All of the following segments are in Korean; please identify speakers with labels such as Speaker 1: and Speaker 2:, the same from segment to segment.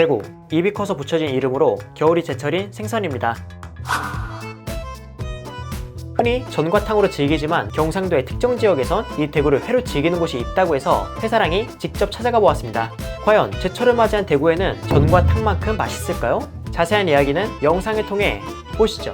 Speaker 1: 대구, 입이 커서 붙여진 이름으로 겨울이 제철인 생선입니다. 흔히 전과 탕으로 즐기지만 경상도의 특정 지역에선 이 대구를 회로 즐기는 곳이 있다고 해서 회사랑이 직접 찾아가 보았습니다. 과연 제철을 맞이한 대구에는 전과 탕만큼 맛있을까요? 자세한 이야기는 영상을 통해 보시죠.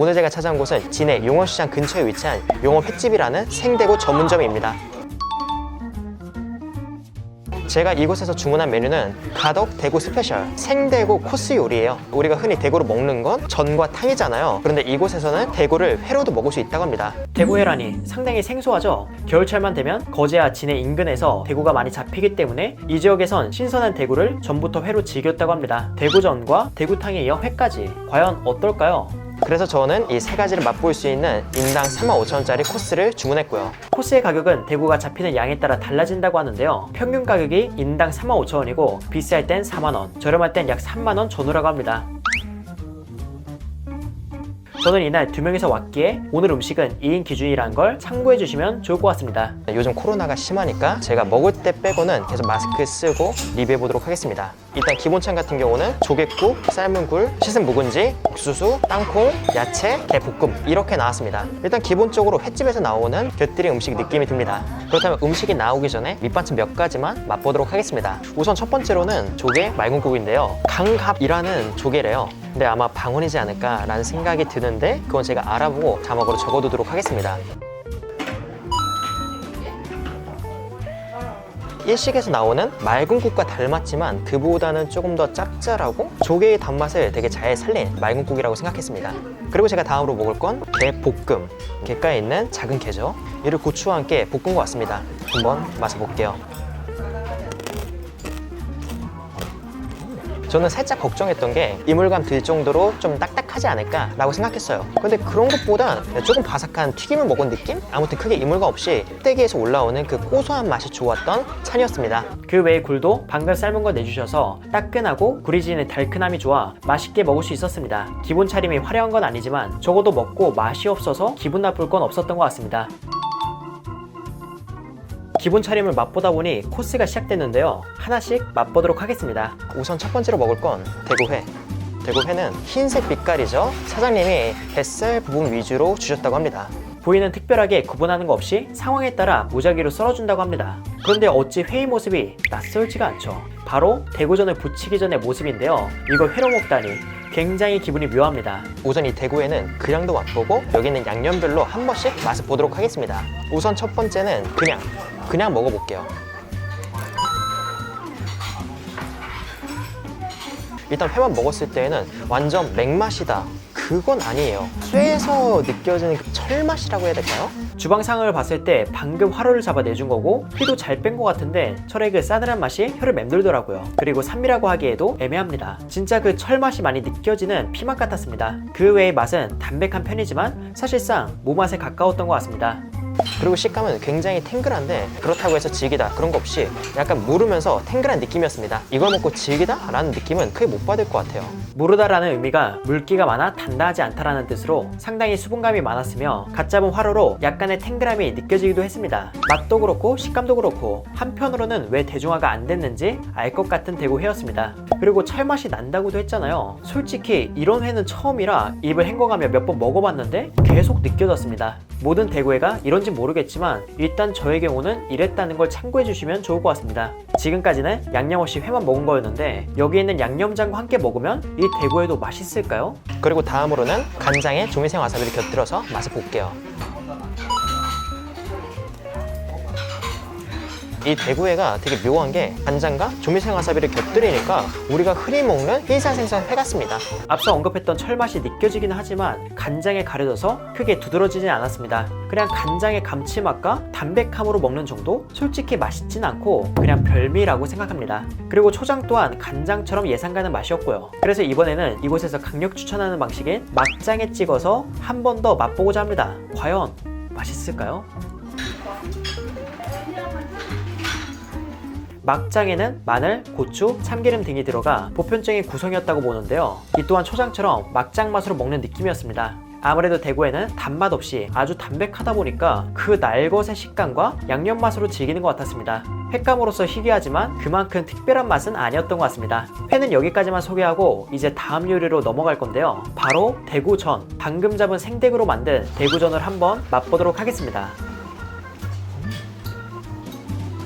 Speaker 2: 오늘 제가 찾아온 곳은 진해 용어시장 근처에 위치한 용어 횟집이라는 생대구 전문점입니다. 제가 이곳에서 주문한 메뉴는 가덕 대구 스페셜 생대구 코스 요리예요. 우리가 흔히 대구로 먹는 건 전과 탕이잖아요. 그런데 이곳에서는 대구를 회로도 먹을 수 있다고 합니다.
Speaker 1: 대구회란이 상당히 생소하죠. 겨울철만 되면 거제와 진해 인근에서 대구가 많이 잡히기 때문에 이 지역에선 신선한 대구를 전부터 회로 즐겼다고 합니다. 대구전과 대구탕에 이어 회까지 과연 어떨까요?
Speaker 2: 그래서 저는 이 세 가지를 맛볼 수 있는 인당 35,000원짜리 코스를 주문했고요.
Speaker 1: 코스의 가격은 대구가 잡히는 양에 따라 달라진다고 하는데요. 평균 가격이 인당 45,000원이고 비쌀 땐 4만원, 저렴할 땐 약 3만원 전후라고 합니다. 저는 이날 두 명이서 왔기에 오늘 음식은 2인 기준이라는 걸 참고해 주시면 좋을 것 같습니다.
Speaker 2: 요즘 코로나가 심하니까 제가 먹을 때 빼고는 계속 마스크 쓰고 리뷰해 보도록 하겠습니다. 일단 기본찬 같은 경우는 조개국, 삶은 굴, 씻은 묵은지, 옥수수, 땅콩, 야채, 개볶음 이렇게 나왔습니다. 일단 기본적으로 횟집에서 나오는 곁들이 음식 느낌이 듭니다. 그렇다면 음식이 나오기 전에 밑반찬 몇 가지만 맛보도록 하겠습니다. 우선 첫 번째로는 조개 맑은 국인데요. 강갑이라는 조개래요. 근데 아마 방언이지 않을까라는 생각이 드는데 그건 제가 알아보고 자막으로 적어두도록 하겠습니다. 일식에서 나오는 맑은 국과 닮았지만 그보다는 조금 더 짭짤하고 조개의 단맛을 되게 잘 살린 맑은 국이라고 생각했습니다. 그리고 제가 다음으로 먹을 건 게볶음. 갯가에 있는 작은 게죠. 이를 고추와 함께 볶은 것 같습니다. 한번 맛을 볼게요. 저는 살짝 걱정했던 게 이물감 들 정도로 좀 딱딱하지 않을까라고 생각했어요. 근데 그런 것보다 조금 바삭한 튀김을 먹은 느낌? 아무튼 크게 이물감 없이 떼기에서 올라오는 그 고소한 맛이 좋았던 찬이었습니다.
Speaker 1: 그 외에 굴도 방금 삶은 거 내주셔서 따끈하고 구리지는 달큰함이 좋아 맛있게 먹을 수 있었습니다. 기본 차림이 화려한 건 아니지만 적어도 먹고 맛이 없어서 기분 나쁠 건 없었던 것 같습니다. 기본 차림을 맛보다 보니 코스가 시작됐는데요. 하나씩 맛보도록 하겠습니다.
Speaker 2: 우선 첫 번째로 먹을 건 대구회. 대구회는 흰색 빛깔이죠. 사장님이 뱃살 부분 위주로 주셨다고 합니다.
Speaker 1: 부위는 특별하게 구분하는 거 없이 상황에 따라 무작위로 썰어준다고 합니다. 그런데 어찌 회의 모습이 낯설지가 않죠. 바로 대구전을 부치기 전의 모습인데요. 이걸 회로 먹다니 굉장히 기분이 묘합니다.
Speaker 2: 우선 이 대구회는 그냥도 맛보고 여기 있는 양념별로 한 번씩 맛을 보도록 하겠습니다. 우선 첫 번째는 그냥 그냥 먹어볼게요. 일단 회만 먹었을 때에는 완전 맥맛이다. 그건 아니에요. 쇠에서 느껴지는 그 철맛이라고 해야 될까요?
Speaker 1: 주방상을 봤을 때 방금 화로를 잡아 내준 거고 피도 잘 뺀 것 같은데 철의 그 싸늘한 맛이 혀를 맴돌더라고요. 그리고 산미라고 하기에도 애매합니다. 진짜 그 철맛이 많이 느껴지는 피맛 같았습니다. 그 외의 맛은 담백한 편이지만 사실상 무맛에 가까웠던 것 같습니다.
Speaker 2: 그리고 식감은 굉장히 탱글한데 그렇다고 해서 질기다 그런 거 없이 약간 무르면서 탱글한 느낌이었습니다. 이걸 먹고 질기다? 라는 느낌은 크게 못 받을 것 같아요.
Speaker 1: 무르다라는 의미가 물기가 많아 단단하지 않다라는 뜻으로 상당히 수분감이 많았으며 갓 잡은 화로로 약간의 탱글함이 느껴지기도 했습니다. 맛도 그렇고 식감도 그렇고 한편으로는 왜 대중화가 안 됐는지 알 것 같은 대구 회였습니다. 그리고 철맛이 난다고도 했잖아요. 솔직히 이런 회는 처음이라 입을 헹궈가며 몇 번 먹어봤는데 계속 느껴졌습니다. 모든 대구회가 이런 지 모르겠지만 일단 저의 경우는 이랬다는 걸 참고해 주시면 좋을 것 같습니다. 지금까지는 양념 없이 회만 먹은 거였는데 여기 있는 양념장과 함께 먹으면 이 대구회도 맛있을까요?
Speaker 2: 그리고 다음으로는 간장에 조미생 와사비를 곁들여서 맛을 볼게요. 이 대구회가 되게 묘한 게 간장과 조미생 와사비를 곁들이니까 우리가 흔히 먹는 흰살생선 회 같습니다.
Speaker 1: 앞서 언급했던 철맛이 느껴지기는 하지만 간장에 가려져서 크게 두드러지진 않았습니다. 그냥 간장의 감칠맛과 담백함으로 먹는 정도? 솔직히 맛있진 않고 그냥 별미라고 생각합니다. 그리고 초장 또한 간장처럼 예상 가는 맛이었고요. 그래서 이번에는 이곳에서 강력 추천하는 방식인 막장에 찍어서 한 번 더 맛보고자 합니다. 과연 맛있을까요? 막장에는 마늘, 고추, 참기름 등이 들어가 보편적인 구성이었다고 보는데요. 이 또한 초장처럼 막장 맛으로 먹는 느낌이었습니다. 아무래도 대구에는 단맛 없이 아주 담백하다 보니까 그 날것의 식감과 양념 맛으로 즐기는 것 같았습니다. 횟감으로서 희귀하지만 그만큼 특별한 맛은 아니었던 것 같습니다. 회는 여기까지만 소개하고 이제 다음 요리로 넘어갈 건데요. 바로 대구전. 방금 잡은 생대구로 만든 대구전을 한번 맛보도록 하겠습니다.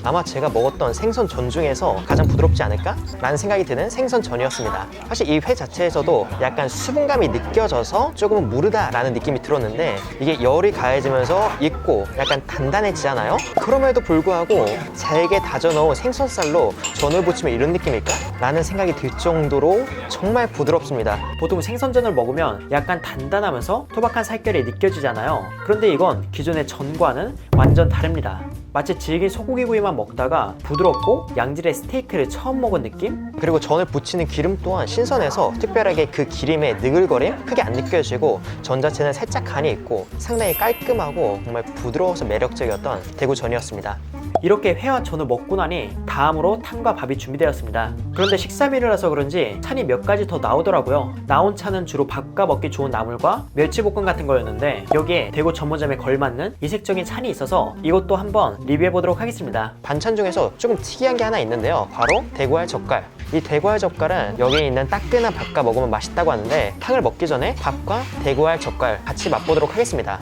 Speaker 2: 아마 제가 먹었던 생선 전 중에서 가장 부드럽지 않을까? 라는 생각이 드는 생선 전이었습니다. 사실 이 회 자체에서도 약간 수분감이 느껴져서 조금은 무르다 라는 느낌이 들었는데 이게 열이 가해지면서 익고 약간 단단해지잖아요? 그럼에도 불구하고 잘게 다져놓은 생선살로 전을 부치면 이런 느낌일까? 라는 생각이 들 정도로 정말 부드럽습니다.
Speaker 1: 보통 생선전을 먹으면 약간 단단하면서 토박한 살결이 느껴지잖아요. 그런데 이건 기존의 전과는 완전 다릅니다. 마치 질긴 소고기 구이만 먹다가 부드럽고 양질의 스테이크를 처음 먹은 느낌?
Speaker 2: 그리고 전을 부치는 기름 또한 신선해서 특별하게 그 기름의 느글거림 크게 안 느껴지고 전 자체는 살짝 간이 있고 상당히 깔끔하고 정말 부드러워서 매력적이었던 대구 전이었습니다.
Speaker 1: 이렇게 회와 전을 먹고 나니 다음으로 탕과 밥이 준비되었습니다. 그런데 식사 메뉴라서 그런지 찬이 몇 가지 더 나오더라고요. 나온 차는 주로 밥과 먹기 좋은 나물과 멸치볶음 같은 거였는데 여기에 대구 전문점에 걸맞는 이색적인 찬이 있어서 이것도 한번 리뷰해 보도록 하겠습니다.
Speaker 2: 반찬 중에서 조금 특이한 게 하나 있는데요. 바로 대구알 젓갈. 이 대구알 젓갈은 여기에 있는 따끈한 밥과 먹으면 맛있다고 하는데 탕을 먹기 전에 밥과 대구알 젓갈 같이 맛보도록 하겠습니다.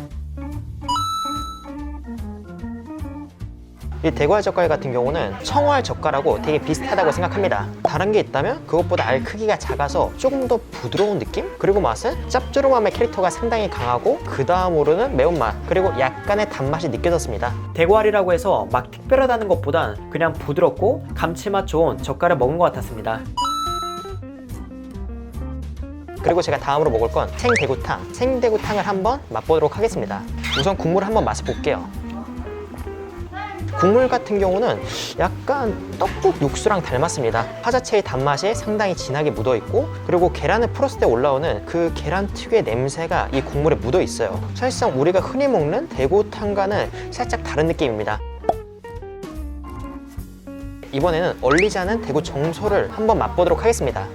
Speaker 2: 이 대구알 젓갈 같은 경우는 청어알 젓갈하고 되게 비슷하다고 생각합니다. 다른 게 있다면 그것보다 알 크기가 작아서 조금 더 부드러운 느낌? 그리고 맛은 짭조름함의 캐릭터가 상당히 강하고 그 다음으로는 매운맛 그리고 약간의 단맛이 느껴졌습니다.
Speaker 1: 대구알이라고 해서 막 특별하다는 것보단 그냥 부드럽고 감칠맛 좋은 젓갈을 먹은 것 같았습니다.
Speaker 2: 그리고 제가 다음으로 먹을 건 생대구탕. 생대구탕을 한번 맛보도록 하겠습니다. 우선 국물을 한번 맛을 볼게요. 국물 같은 경우는 약간 떡국 육수랑 닮았습니다. 화자체의 단맛이 상당히 진하게 묻어 있고 그리고 계란을 풀었을 때 올라오는 그 계란 특유의 냄새가 이 국물에 묻어 있어요. 사실상 우리가 흔히 먹는 대구탕과는 살짝 다른 느낌입니다. 이번에는 얼리지 않은 대구 정소를 한번 맛보도록 하겠습니다.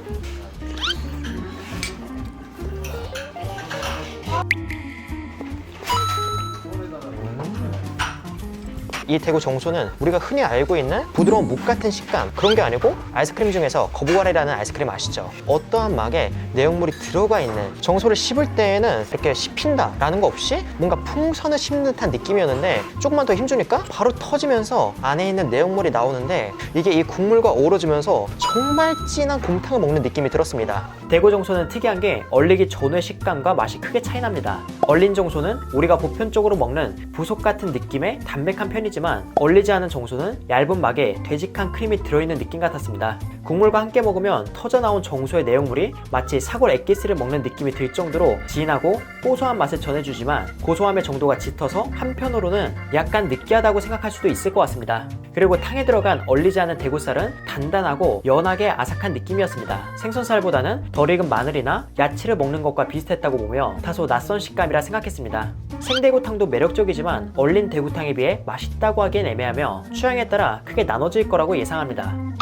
Speaker 2: 이 대구 정소는 우리가 흔히 알고 있는 부드러운 묵 같은 식감 그런 게 아니고 아이스크림 중에서 거부가래라는 아이스크림 아시죠? 어떠한 막에 내용물이 들어가 있는 정소를 씹을 때에는 이렇게 씹힌다라는 거 없이 뭔가 풍선을 씹는 듯한 느낌이었는데 조금만 더 힘주니까 바로 터지면서 안에 있는 내용물이 나오는데 이게 이 국물과 어우러지면서 정말 진한 곰탕을 먹는 느낌이 들었습니다.
Speaker 1: 대구 정소는 특이한 게 얼리기 전의 식감과 맛이 크게 차이 납니다. 얼린 정소는 우리가 보편적으로 먹는 부속 같은 느낌의 담백한 편이지만 얼리지 않은 정소는 얇은 막에 되직한 크림이 들어있는 느낌 같았습니다. 국물과 함께 먹으면 터져 나온 정소의 내용물이 마치 사골 액기스를 먹는 느낌이 들 정도로 진하고 고소한 맛을 전해주지만 고소함의 정도가 짙어서 한편으로는 약간 느끼하다고 생각할 수도 있을 것 같습니다. 그리고 탕에 들어간 얼리지 않은 대구살은 단단하고 연하게 아삭한 느낌이었습니다. 생선살보다는 덜 익은 마늘이나 야채를 먹는 것과 비슷했다고 보며 다소 낯선 식감이라 생각했습니다. 생대구탕도 매력적이지만 얼린 대구탕에 비해 맛있다고 하기엔 애매하며 취향에 따라 크게 나눠질 거라고 예상합니다.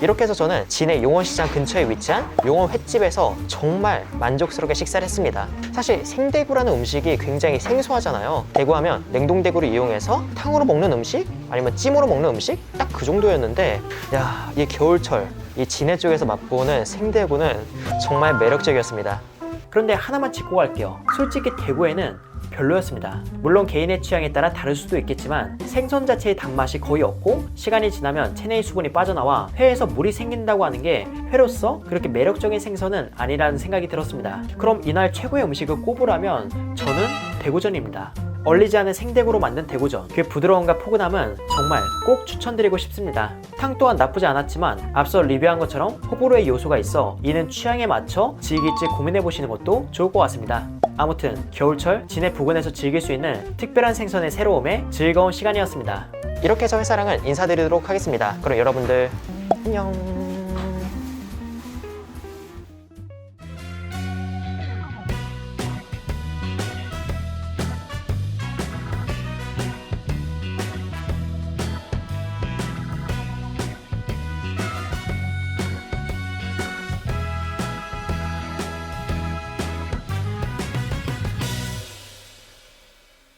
Speaker 2: 이렇게 해서 저는 진해 용원시장 근처에 위치한 용원 횟집에서 정말 만족스럽게 식사를 했습니다. 사실 생대구라는 음식이 굉장히 생소하잖아요. 대구하면 냉동대구를 이용해서 탕으로 먹는 음식 아니면 찜으로 먹는 음식 딱 그 정도였는데 야, 이 겨울철 이 진해 쪽에서 맛보는 생대구는 정말 매력적이었습니다.
Speaker 1: 그런데 하나만 짚고 갈게요. 솔직히 대구에는 별로였습니다. 물론 개인의 취향에 따라 다를 수도 있겠지만 생선 자체의 단맛이 거의 없고 시간이 지나면 체내의 수분이 빠져나와 회에서 물이 생긴다고 하는 게 회로서 그렇게 매력적인 생선은 아니라는 생각이 들었습니다. 그럼 이날 최고의 음식을 꼽으라면 저는 대구전입니다. 얼리지 않은 생대구로 만든 대구전. 그 부드러움과 포근함은 정말 꼭 추천드리고 싶습니다. 탕 또한 나쁘지 않았지만 앞서 리뷰한 것처럼 호불호의 요소가 있어 이는 취향에 맞춰 즐길지 고민해 보시는 것도 좋을 것 같습니다. 아무튼 겨울철 진해 부근에서 즐길 수 있는 특별한 생선의 새로움에 즐거운 시간이었습니다.
Speaker 2: 이렇게 해서 회사랑을 인사드리도록 하겠습니다. 그럼 여러분들 안녕.